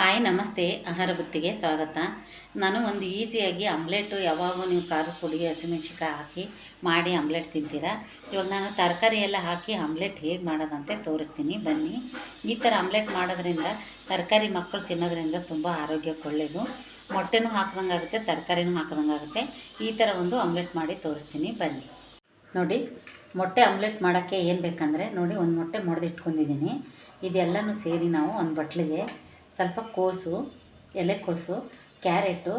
Hi, ನಮಸ್ತೆ. ಆಹಾರ ಬುತ್ತಿಗೆ ಸ್ವಾಗತ. ನಾನು ಒಂದು ಈಸಿಯಾಗಿ ಆಮ್ಲೆಟು ಯಾವಾಗೂ ನೀವು ಖಾರದ ಪುಡಿ ಹಸಿಮೆಣ್ಸಿಕಾಯಿ ಹಾಕಿ ಮಾಡಿ ಆಮ್ಲೆಟ್ ತಿಂತೀರಾ? ಇವಾಗ ನಾನು ತರಕಾರಿ ಎಲ್ಲ ಹಾಕಿ ಆಮ್ಲೆಟ್ ಹೇಗೆ ಮಾಡೋದಂತೆ ತೋರಿಸ್ತೀನಿ. ಬನ್ನಿ. ಈ ಥರ ಆಮ್ಲೆಟ್ ಮಾಡೋದ್ರಿಂದ ತರಕಾರಿ ಮಕ್ಕಳು ತಿನ್ನೋದ್ರಿಂದ ತುಂಬ ಆರೋಗ್ಯಕ್ಕೆ ಒಳ್ಳೆಯದು ಮೊಟ್ಟೆನೂ ಹಾಕ್ದಂಗೆ ಆಗುತ್ತೆ ತರಕಾರಿನೂ ಹಾಕ್ದಂಗೆ ಆಗುತ್ತೆ ಈ ಥರ ಒಂದು ಆಮ್ಲೆಟ್ ಮಾಡಿ ತೋರಿಸ್ತೀನಿ. ಬನ್ನಿ. ನೋಡಿ, ಮೊಟ್ಟೆ ಆಮ್ಲೆಟ್ ಮಾಡೋಕ್ಕೆ ಏನು ಬೇಕಂದರೆ, ನೋಡಿ, ಒಂದು ಮೊಟ್ಟೆ ಮೊಡೆದು ಇಟ್ಕೊಂಡಿದ್ದೀನಿ ಇದೆಲ್ಲನೂ ಸೇರಿ ನಾವು ಒಂದು ಬಟ್ಲಿಗೆ ಸ್ವಲ್ಪ ಕೋಸು ಎಲೆಕೋಸು ಕ್ಯಾರೆಟು,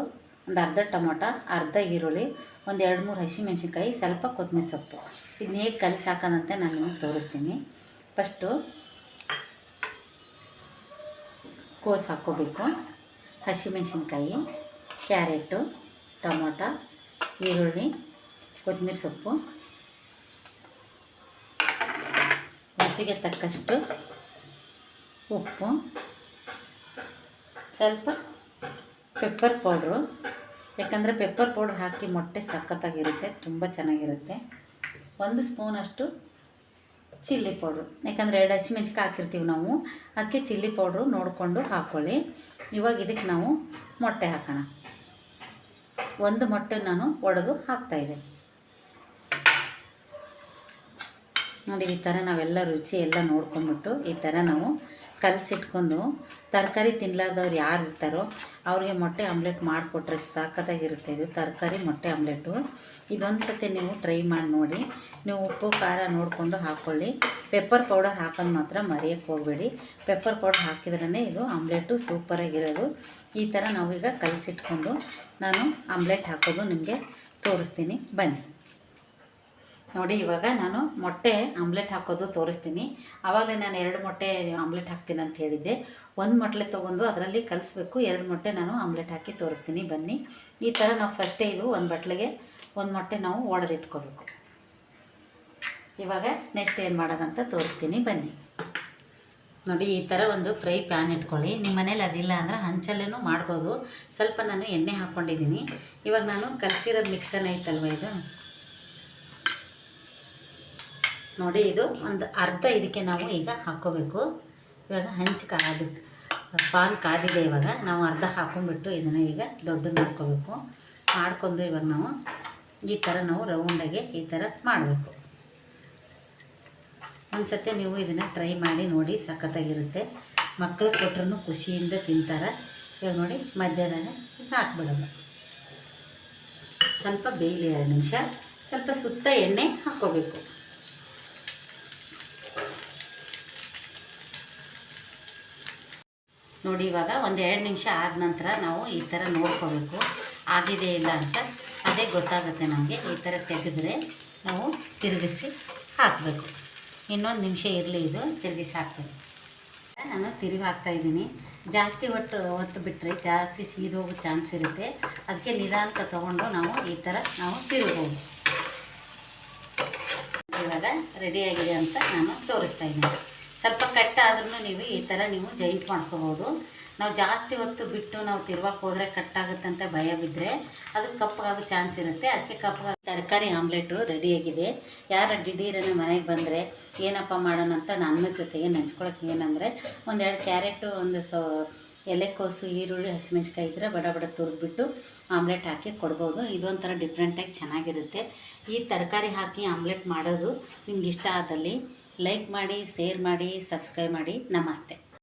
ಒಂದು ಅರ್ಧ ಟೊಮೊಟೊ, ಅರ್ಧ ಈರುಳ್ಳಿ, ಒಂದು ಎರಡು ಮೂರು ಹಸಿಮೆಣ್ಸಿನ್ಕಾಯಿ, ಸ್ವಲ್ಪ ಕೊತ್ತಂಬರಿ ಸೊಪ್ಪು. ಇದನ್ನ ಹೇಗೆ ಕಲಸಿ ಹಾಕೋದಂತೆ ನಾನು ನಿಮಗೆ ತೋರಿಸ್ತೀನಿ. ಫಸ್ಟು ಕೋಸು ಹಾಕ್ಕೋಬೇಕು. ಹಸಿಮೆಣ್ಸಿನ್ಕಾಯಿ, ಕ್ಯಾರೆಟು, ಟೊಮೊಟೊ, ಈರುಳ್ಳಿ, ಕೊತ್ತಂಬರಿ ಸೊಪ್ಪು. ರುಚಿಗೆ ತಕ್ಕಷ್ಟು ಉಪ್ಪು. ಸ್ವಲ್ಪ ಪೆಪ್ಪರ್ ಪೌಡ್ರು ಯಾಕಂದರೆ ಪೆಪ್ಪರ್ ಪೌಡ್ರ್ ಹಾಕಿ ಮೊಟ್ಟೆ ಸಖತ್ತಾಗಿರುತ್ತೆ, ತುಂಬ ಚೆನ್ನಾಗಿರುತ್ತೆ. ಒಂದು ಸ್ಪೂನಷ್ಟು ಚಿಲ್ಲಿ ಪೌಡ್ರು ಯಾಕಂದರೆ ಎರಡು ಹಸಿಮೆಣ್ಸಿಕಾಯಿ ಹಾಕಿರ್ತೀವಿ ನಾವು, ಅದಕ್ಕೆ ಚಿಲ್ಲಿ ಪೌಡ್ರು ನೋಡಿಕೊಂಡು ಹಾಕ್ಕೊಳ್ಳಿ ಇವಾಗ ಇದಕ್ಕೆ ನಾವು ಮೊಟ್ಟೆ ಹಾಕೋಣ. ಒಂದು ಮೊಟ್ಟೆ ನಾನು ಒಡೆದು ಹಾಕ್ತಾಯಿದ್ದೆ ನೋಡಿ, ಈ ಥರ ನಾವೆಲ್ಲ ರುಚಿ ಎಲ್ಲ ನೋಡ್ಕೊಂಬಿಟ್ಟು ಈ ಥರ ನಾವು ಕಲಸಿಟ್ಕೊಂಡು ತರಕಾರಿ ತಿನ್ನಲಾರ್ದವ್ರು ಯಾರು ಇರ್ತಾರೋ ಅವ್ರಿಗೆ ಮೊಟ್ಟೆ ಆಮ್ಲೆಟ್ ಮಾಡಿಕೊಟ್ರೆ ಸಾಕತ್ತಾಗಿರುತ್ತೆ ಇದು ತರಕಾರಿ ಮೊಟ್ಟೆ ಆಮ್ಲೆಟು. ಇದೊಂದು ಸತಿ ನೀವು ಟ್ರೈ ಮಾಡಿ ನೋಡಿ. ನೀವು ಉಪ್ಪು, ಖಾರ ನೋಡಿಕೊಂಡು ಹಾಕ್ಕೊಳ್ಳಿ ಪೆಪ್ಪರ್ ಪೌಡರ್ ಹಾಕೋದು ಮಾತ್ರ ಮರೆಯೋಕ್ಕೆ ಹೋಗಬೇಡಿ. ಪೆಪ್ಪರ್ ಪೌಡರ್ ಹಾಕಿದ್ರೇ ಇದು ಆಮ್ಲೆಟು ಸೂಪರಾಗಿರೋದು. ಈ ಥರ ನಾವೀಗ ಕಲಸಿಟ್ಕೊಂಡು ನಾನು ಆಮ್ಲೆಟ್ ಹಾಕೋದು ನಿಮಗೆ ತೋರಿಸ್ತೀನಿ. ಬನ್ನಿ. ನೋಡಿ, ಇವಾಗ ನಾನು ಮೊಟ್ಟೆ ಆಮ್ಲೆಟ್ ಹಾಕೋದು ತೋರಿಸ್ತೀನಿ. ಆವಾಗಲೇ ನಾನು ಎರಡು ಮೊಟ್ಟೆ ಆಮ್ಲೆಟ್ ಹಾಕ್ತೀನಿ ಅಂತ ಹೇಳಿದ್ದೆ. ಒಂದು ಮೊಟ್ಟೆ ತೊಗೊಂಡು ಅದರಲ್ಲಿ ಕಲಿಸ್ಬೇಕು. ಎರಡು ಮೊಟ್ಟೆ ನಾನು ಆಮ್ಲೆಟ್ ಹಾಕಿ ತೋರಿಸ್ತೀನಿ. ಬನ್ನಿ. ಈ ಥರ ನಾವು ಫಸ್ಟೇ ಇದು ಒಂದು ಬಟ್ಲಿಗೆ ಒಂದು ಮೊಟ್ಟೆ ನಾವು ಒಡೆದಿಟ್ಕೋಬೇಕು ಇವಾಗ ನೆಕ್ಸ್ಟ್ ಏನು ಮಾಡೋದಂತ ತೋರಿಸ್ತೀನಿ. ಬನ್ನಿ. ನೋಡಿ, ಈ ಥರ ಒಂದು ಫ್ರೈ ಪ್ಯಾನ್ ಇಟ್ಕೊಳ್ಳಿ. ನಿಮ್ಮ ಮನೇಲಿ ಅದಿಲ್ಲ ಅಂದರೆ ಹಂಚಲ್ಲೇನೂ ಮಾಡ್ಬೋದು. ಸ್ವಲ್ಪ ನಾನು ಎಣ್ಣೆ ಹಾಕ್ಕೊಂಡಿದ್ದೀನಿ ಇವಾಗ ನಾನು ಕಲಸಿರೋದು ಮಿಕ್ಸನ್ ಐತಲ್ವ ಇದು? ನೋಡಿ ಇದು ಒಂದು ಅರ್ಧ ಇದಕ್ಕೆ ನಾವು ಈಗ ಹಾಕ್ಕೋಬೇಕು ಇವಾಗ ಹಂಚು ಕಾದ, ಪಾನ್ ಕಾದಿದೆ ಇವಾಗ. ನಾವು ಅರ್ಧ ಹಾಕೊಂಡ್ಬಿಟ್ಟು ಇದನ್ನು ಈಗ ದೊಡ್ಡದು ಮಾಡ್ಕೋಬೇಕು. ಮಾಡ್ಕೊಂಡು ಇವಾಗ ನಾವು ಈ ಥರ ನಾವು ರೌಂಡಾಗಿ ಈ ಥರ ಮಾಡಬೇಕು. ಒಂದು ಸತಿ ನೀವು ಇದನ್ನು ಟ್ರೈ ಮಾಡಿ ನೋಡಿ ಸಖತ್ತಾಗಿರುತ್ತೆ. ಮಕ್ಕಳು ಕೊಟ್ಟರು ಖುಷಿಯಿಂದ ತಿಂತಾರೆ. ಇವಾಗ ನೋಡಿ ಮಧ್ಯದಾಗ ಹಾಕ್ಬಿಡೋದು. ಸ್ವಲ್ಪ ಬೇಯಲಿ ಎರಡು ನಿಮಿಷ. ಸ್ವಲ್ಪ ಸುತ್ತ ಎಣ್ಣೆ ಹಾಕ್ಕೋಬೇಕು ನೋಡಿ ಇವಾಗ ಒಂದು ಎರಡು ನಿಮಿಷ ಆದ ನಂತರ ನಾವು ಈ ಥರ ನೋಡ್ಕೋಬೇಕು. ಆಗಿದೆ ಇಲ್ಲ ಅಂತ ಅದೇ ಗೊತ್ತಾಗುತ್ತೆ ನಮಗೆ ಈ ಥರ ತೆಗೆದ್ರೆ ನಾವು ತಿರುಗಿಸಿ ಹಾಕಬೇಕು. ಇನ್ನೊಂದು ನಿಮಿಷ ಇರಲಿ ಇದು, ತಿರುಗಿಸಿ ಹಾಕ್ಬೇಕು. ನಾನು ತಿರುಗಿ ಹಾಕ್ತಾಯಿದ್ದೀನಿ ಜಾಸ್ತಿ ಒಟ್ಟು ಹೊತ್ತು ಬಿಟ್ಟರೆ ಜಾಸ್ತಿ ಸೀದೋಗೋ ಚಾನ್ಸ್ ಇರುತ್ತೆ. ಅದಕ್ಕೆ ನಿಧಾನಕ್ಕೆ ತೊಗೊಂಡು ನಾವು ಈ ಥರ ನಾವು ತಿರುಗ್ಬೋದು. ಇವಾಗ ರೆಡಿಯಾಗಿದೆ ಅಂತ ನಾನು ತೋರಿಸ್ತಾ ಇದ್ದೀನಿ. ಸ್ವಲ್ಪ ಕಟ್ಟಾದ್ರೂ ನೀವು ಈ ಥರ ನೀವು ಜೈಂಟ್ ಮಾಡ್ಕೋಬೋದು. ನಾವು ಜಾಸ್ತಿ ಹೊತ್ತು ಬಿಟ್ಟು ನಾವು ತಿರ್ವಕ್ಕೆ ಹೋದರೆ ಕಟ್ಟಾಗುತ್ತೆ ಅಂತ ಭಯ ಬಿದ್ದರೆ ಅದು ಕಪ್ಪಗಾಗೋ ಚಾನ್ಸ್ ಇರುತ್ತೆ. ಅದಕ್ಕೆ ಕಪ್ಪಗ ತರಕಾರಿ ಆಮ್ಲೆಟು ರೆಡಿಯಾಗಿದೆ ಯಾರು ದಿಢೀರನೇ ಮನೆಗೆ ಬಂದರೆ ಏನಪ್ಪ ಮಾಡೋಣ ಅಂತ ನನ್ನ ಜೊತೆಗೆ ನೆಂಚ್ಕೊಳಕ್ಕೆ ಏನಂದರೆ ಒಂದೆರಡು ಕ್ಯಾರೆಟು, ಒಂದು ಸೊ ಎಲೆಕೋಸು ಈರುಳ್ಳಿ ಹಸಿಮೆಣ್ಸಿಕಾಯಿ ಇದ್ದರೆ ಬಡ ಬಡ ತುರಿದ್ಬಿಟ್ಟು ಆಮ್ಲೆಟ್ ಹಾಕಿ ಕೊಡ್ಬೋದು. ಇದೊಂಥರ ಡಿಫ್ರೆಂಟಾಗಿ ಚೆನ್ನಾಗಿರುತ್ತೆ. ಈ ತರಕಾರಿ ಹಾಕಿ ಆಮ್ಲೆಟ್ ಮಾಡೋದು ನಿಮ್ಗೆ ಇಷ್ಟ ಆದಲ್ಲಿ ಲೈಕ್ ಮಾಡಿ ಶೇರ್ ಮಾಡಿ ಸಬ್ಸ್ಕ್ರೈಬ್ ಮಾಡಿ. ನಮಸ್ತೆ.